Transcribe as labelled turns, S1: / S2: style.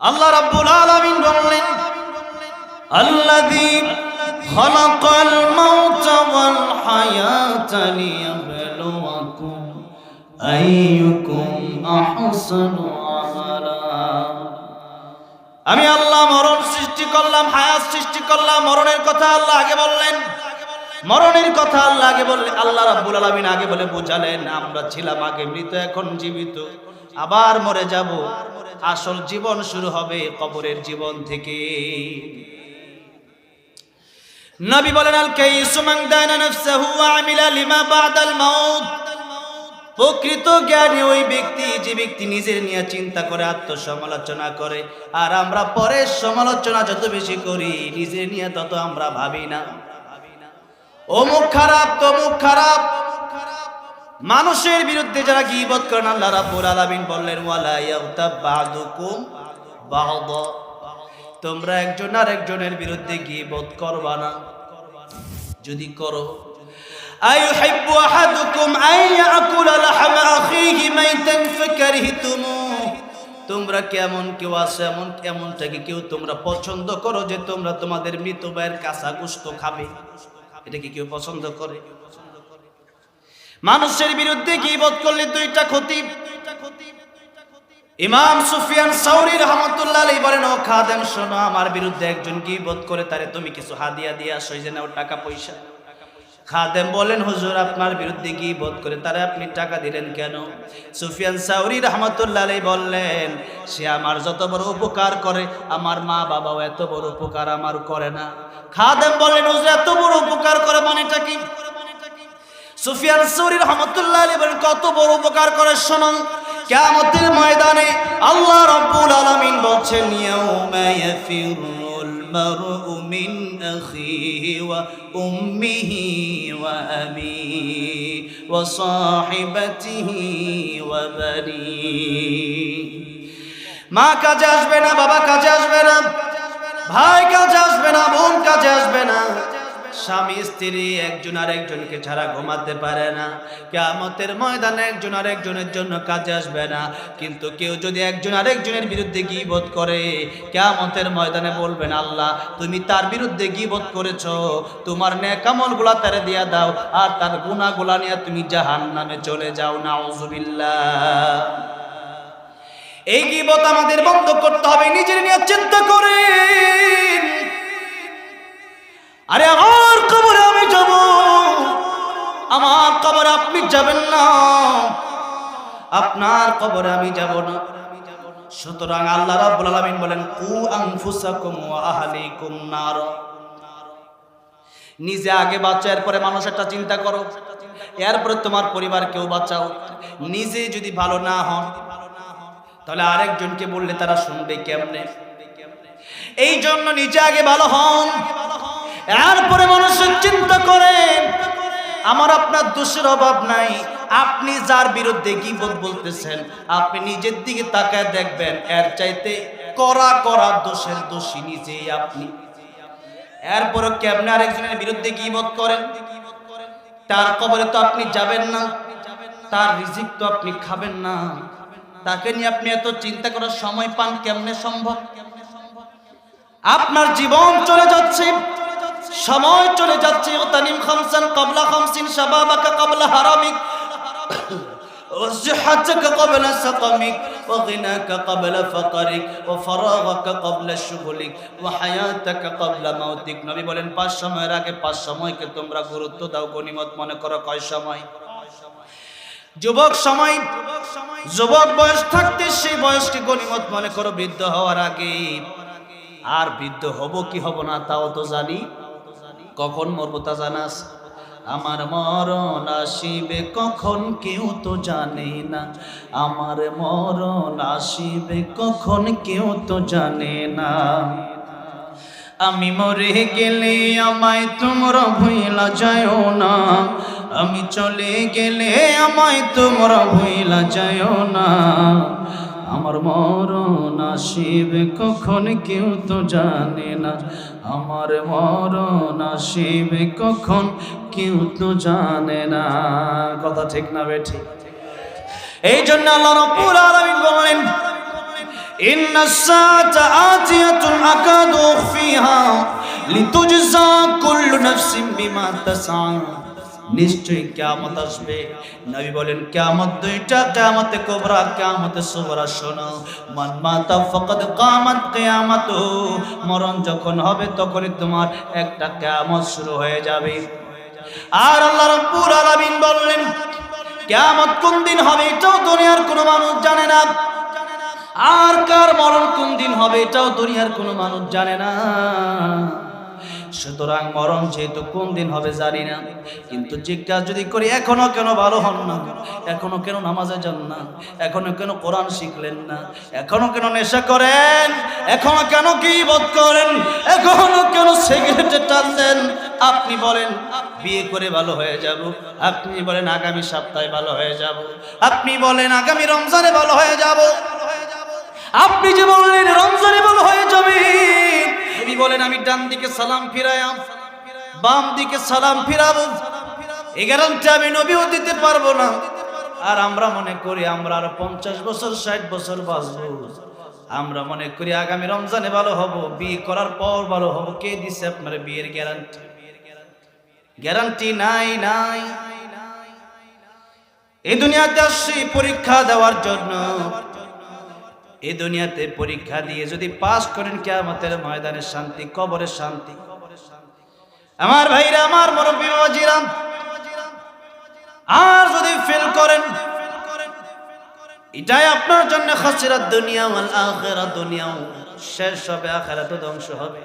S1: আল্লাহ রাব্বুল আলামিন বললেন, আল্লাযী খালাকাল মাউতা ওয়াল হায়াতা লিয়াবলুয়াকুম আইয়ুকুম আহসানু আমালা। আমি আল্লাহ মরণ সৃষ্টি করলাম, হায়াত সৃষ্টি করলাম, মরণের কথা আল্লাহ আগে বললেন। মরণের কথা আল্লাহ আগে বললেন, আল্লাহ রাব্বুল আলামিন আগে বলে বোঝালেন, আমরা ছিলাম আগে মৃত, এখন জীবিত। আবার মরে যাব। আসল জীবন শুরু হবে কবরের জীবন থেকে। নবী বলেন, আল কাইসু মান দানা নাফসাহু ওয়া আমিলা লিমা বাদাল মাউত। প্রকৃত জ্ঞানী ওই ব্যক্তি, যে ব্যক্তি নিজের নিয়ে চিন্তা করে, আত্মসমালোচনা করে। আর আমরা পরের সমালোচনা যত বেশি করি, নিজের নিয়ে তত আমরা ভাবি না। অমুক খারাপ, তমুক খারাপ। মানুষের বিরুদ্ধে যারা গীবত করেন, আল্লাহ রাব্বুল আলামিন বললেন, ওয়ালা ইয়াগতাব বা'দুকুম বা'দ। তোমরা একজন আর একজনের বিরুদ্ধে গীবত করবা না। যদি করো। আইউহিব্বু আহাদুকুম আন ইয়াকুলা লাহমা আখিহি মাইতান ফাকারিহতুমুহ তোমরা কেমন কেউ আছে, এমন এমনটাকে কেউ তোমরা পছন্দ করো যে তোমরা তোমাদের মৃত ভাইয়ের কাঁচা গোস্ত খাবে? এটা কি কেউ পছন্দ করে? মানুষের বিরুদ্ধে গীবত করলে দুইটা ক্ষতি ইমাম সুফিয়ান সাউরি রহমতুল্লাহ আলাইহি বলেন, ও খাদেম, শোনো, আমার বিরুদ্ধে একজন গীবত করে তারে তুমি কিছু হাদিয়া দিয়ে আসো, এই যে নাও টাকা পয়সা। খাদেম বলেন, হুজুর, আপনার বিরুদ্ধে কি বোধ করে তারা আপনি টাকা দিলেন কেন? সুফিয়ান সাউরি রহমতুল্লাহ বললেন, সে আমার যত বড় উপকার করে, আমার মা বাবাও এত বড় উপকার আমার করে না। খাদেম বলেন হুজুর, এত বড় উপকার করে মানেটা কি? সুফিয়ান সৌরি রহমতুল্লাহ আলী বলেন, কত বড় উপকার করে শোনো। কিয়ামতের ময়দানে আল্লাহ রাব্বুল আলামিন বলছেন উম্মিহি ওয়া আবিহি ওয়া সাহিবাতিহি ওয়া বানিহি মা কাজে আসবে না, বাবা কাজে আসবে না, ভাই কাজে আসবে না, বোন কাজে আসবে না। স্বামী স্ত্রী, একজন আর একজনকে ছাড়া ঘুমাতে পারে না। কেমতের ময়দানে একজন আর একজনের জন্য কাজে আসবে না। কিন্তু কেউ যদি একজন আর একজনের বিরুদ্ধে গিবোধ করে কেমতের ময়দানে বলবেন, আল্লাহ, তুমি তার বিরুদ্ধে গিবোধ করেছ। তোমার নেকামলগুলা তারে দিয়া দাও, আর তার গুণাগুলা নিয়ে তুমি জাহান নামে চলে যাও। নাউজুবিল্লাহ। এই গিবত আমাদের বন্ধ করতে হবে, নিজের নিয়ে চিন্তা করে আরে আমার যাবেন না। আপনার কবরে আমি যাব না। সুতরাং আল্লাহ রাব্বুল আলামিন বলেন, কু আনফুসাকুম ওয়া আহলিকুম নার। নিজে আগে বাঁচো, এরপরে মানুষ একটা চিন্তা করো। এরপরে তোমার পরিবার কেউ বাঁচাও। নিজে যদি ভালো না হন, তাহলে আরেকজনকে বললে তারা শুনবে কেমনে? এই জন্য নিজে আগে ভালো হন। এরপরে মানুষের চিন্তা করেন আমার আপনার দোষের অভাব নাই। আপনি যার বিরুদ্ধে কি বলতেছেন, আপনি নিজের দিকে তাকায় দেখবেন, এর চাইতে করা করা দোষের দোষী নিজেই আপনি। এরপরে কেমনে আরেকজনের বিরুদ্ধে বোধ করেন? তার কবরে তো আপনি যাবেন না। তার রিজিক তো আপনি খাবেন না। তাকে নিয়ে আপনি এত চিন্তা করার সময় পান, কেমনে সম্ভব? আপনার জীবন চলে যাচ্ছে। সময় চলে যাচ্ছে ও তানিম খামসান কবলা খামসিন শাবাবাকা কবলা হারামিক وصحتك قبل سقمك وغناك قبل فقرك وفراغك قبل شغلك وحياتك قبل موتك নবী বলেন পাঁচ সময়ের আগে পাঁচ সময়কে তোমরা গুরুত্ব দাও গনিমত মনে করো কয় সময় যুবক সময় যুবক বয়স থাকতে সেই বয়সকে গনিমত মনে করো বৃদ্ধ হওয়ার আগে আর বৃদ্ধ হব কি হব না তাও তো জানি কখন মরবো তা জানাস আমার মরণ আসিবে কখন কেউ তো জানে না। আমার মরণ আসিবে কখন কেউ তো জানে না। আমি মরে গেলে আমায় তোমরা ভুইলা যাও না। আমি চলে গেলে আমায় তোমরা ভুইলা যাও না। আমার মরণ আসিবে কখন কেউ তো জানে না আমার মরণ আসিবে কখন কেউ তো জানে না কথা ঠিক না বেঠি এই জন্য আল্লাহ রব্বুল আলামিন বলেন إن الساعة آتية أكاد أخفيها لتجزى كل نفس بما تسعى নিশ্চয়ই কেয়ামত আসবে। নবী বলেন, কেয়ামত দুইটা, কেয়ামতে কোবরা, কেয়ামতে সুবরা। শোনো, মান মাতা ফকদ কামাত কেয়ামত। মরণ যখন হবে, তখনই তোমার একটা কেয়ামত শুরু হয়ে যাবে। আর আল্লাহ রাব্বুল আলামিন বললেন, কেয়ামত কোন দিন হবে এটাও দুনিয়ার কোনো মানুষ জানে না। আর কার মরণ কোন দিন হবে এটাও দুনিয়ার কোনো মানুষ জানে না। সুতরাং মরণ যেহেতু কোন দিন হবে জানি না। কিন্তু জিজ্ঞাসা যদি করি, এখনও কেন ভালো হন না? এখনও কেন নামাজে যান না? এখনও কেন কোরআন শিখলেন না? এখনও কেন নেশা করেন? এখনও কেন কি বোধ করেন? এখনও কেন সিগারেটে টানলেন আপনি বলেন, বিয়ে করে ভালো হয়ে যাব। আপনি বলেন, আগামী সপ্তাহে ভালো হয়ে যাব। আপনি বলেন, আগামী রমজানে ভালো হয়ে যাব। আপনি যে বললেন, রমজানে ভালো হয়ে যাবে বলেন, আমি ডান দিকে সালাম ফিরায়াম বাম দিকে সালাম ফিরাবো। গ্যারান্টি আমি নবীও দিতে পারব না। আর আমরা মনে করি আমরা আর পঞ্চাশ বছর, ষাট বছর বাঁচবো। আমরা মনে করি আগামী রমজানে ভালো হব, বিয়ে করার পর ভালো হব। কে দিছে আপনার বিয়ের গ্যারান্টি গ্যারান্টি নাই নাই। এই দুনিয়াতে আসছি পরীক্ষা দেওয়ার জন্য। এই দুনিয়াতে পরীক্ষা দিয়ে যদি পাস করেন কেয়ামতের ময়দানে শান্তি কবরের শান্তি। আমার ভাইরা, আমার মুরব্বী আর যদি ফেল করেন, এটাই আপনার জন্য খাসিরাত দুনিয়া ওয়াল আখিরাত দুনিয়াও শেষ হবে আখিরাত ধ্বংস হবে।